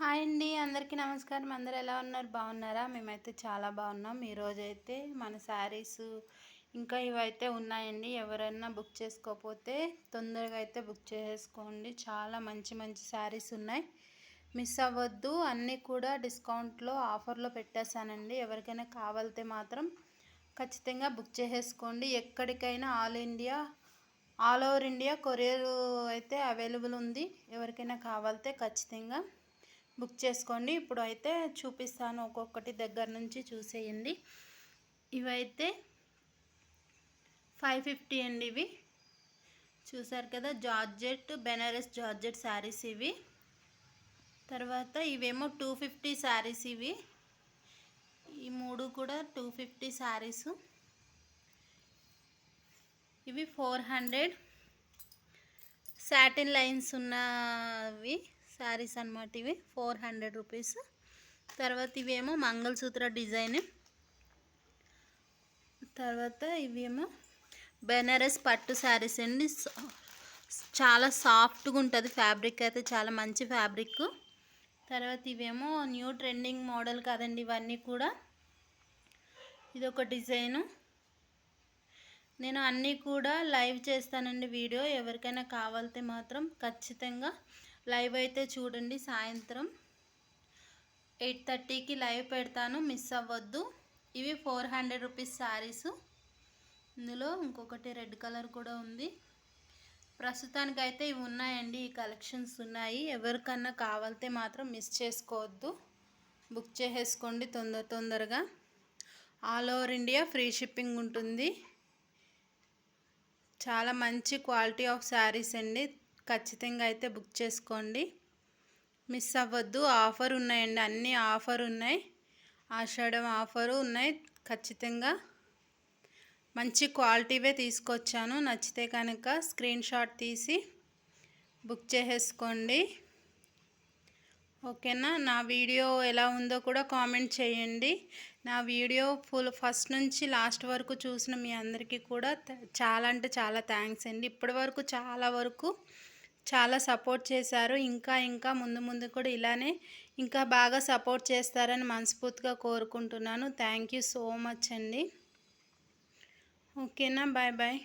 Hi అండి అందరికీ నమస్కారం. అందరు ఎలా ఉన్నారు? బాగున్నారా? మేమైతే చాలా బాగున్నాం. ఈరోజైతే మన శారీస్ ఇంకా ఇవైతే ఉన్నాయండి. ఎవరైనా బుక్ చేసుకోకపోతే తొందరగా అయితే బుక్ చేసుకోండి. చాలా మంచి మంచి శారీస్ ఉన్నాయి. మిస్ అవ్వద్దు. అన్నీ కూడా డిస్కౌంట్లో ఆఫర్లో పెట్టేశానండి. ఎవరికైనా కావాలితే మాత్రం ఖచ్చితంగా బుక్ చేసేసుకోండి. ఎక్కడికైనా all India all over India courier అయితే అవైలబుల్ ఉంది. ఎవరికైనా కావాలితే ఖచ్చితంగా బుక్ చేసుకోండి. ఇప్పుడు అయితే చూపిస్తాను ఒక్కొక్కటి దగ్గర నుంచి చూసేయండి. ఇవైతే ఫైవ్ ఫిఫ్టీ అండి ఇవి. చూసారు కదా జార్జెట్ బెనారస్ జార్జెట్ శారీస్ ఇవి. తర్వాత ఇవేమో టూ ఫిఫ్టీ శారీస్ ఇవి. ఈ మూడు కూడా టూ ఫిఫ్టీ శారీస్. ఇవి ఫోర్ హండ్రెడ్. సాటిన్ లైన్స్ ఉన్నవి. శారీస్ అనమాట ఇవి. Four hundred rupees. తర్వాత ఇవేమో మంగళసూత్ర డిజైన్. తర్వాత ఇవేమో బెనారస్ పట్టు శారీస్ అండి. చాలా సాఫ్ట్గా ఉంటుంది. ఫ్యాబ్రిక్ అయితే చాలా మంచి ఫ్యాబ్రిక్. తర్వాత ఇవేమో న్యూ ట్రెండింగ్ మోడల్ కదండి ఇవన్నీ కూడా. ఇది ఒక డిజైను. నేను అన్నీ కూడా లైవ్ చేస్తానండి వీడియో. ఎవరికైనా కావాలితే మాత్రం ఖచ్చితంగా లైవ్ అయితే చూడండి సాయంత్రం. ఎయిట్ థర్టీకి లైవ్ పెడతాను మిస్ అవ్వద్దు. ఇవి ఫోర్ హండ్రెడ్ రూపీస్ శారీస్. ఇందులో ఇంకొకటి రెడ్ కలర్ కూడా ఉంది. ప్రస్తుతానికి అయితే ఇవి ఉన్నాయండి ఈ కలెక్షన్స్ ఉన్నాయి. ఎవరికన్నా కావాలితే మాత్రం మిస్ చేసుకోవద్దు. బుక్ చేసేసుకోండి తొందర తొందరగా. All over India free shipping ఉంటుంది. చాలా మంచి క్వాలిటీ ఆఫ్ శారీస్ అండి. ఖచ్చితంగా అయితే బుక్ చేసుకోండి. మిస్ అవ్వద్దు. ఆఫర్ ఉన్నాయండి. అన్నీ ఆఫర్ ఉన్నాయి. ఆషాఢం ఆఫరు ఉన్నాయి ఖచ్చితంగా. మంచి క్వాలిటీవే తీసుకొచ్చాను. నచ్చితే కనుక స్క్రీన్ షాట్ తీసి బుక్ చేసేసుకోండి. ఓకేనా? నా వీడియో ఎలా ఉందో కూడా కామెంట్ చేయండి. నా వీడియో ఫుల్ ఫస్ట్ నుంచి లాస్ట్ వరకు చూసిన మీ అందరికీ కూడా చాలా అంటే చాలా థ్యాంక్స్ అండి. ఇప్పటి వరకు చాలా వరకు చాలా సపోర్ట్ చేశారు. ఇంకా ఇంకా ముందు ముందు కూడా ఇలానే ఇంకా బాగా సపోర్ట్ చేస్తారని మనస్ఫూర్తిగా కోరుకుంటున్నాను. థ్యాంక్ యూ సో మచ్ అండి. ఓకేనా? Bye bye.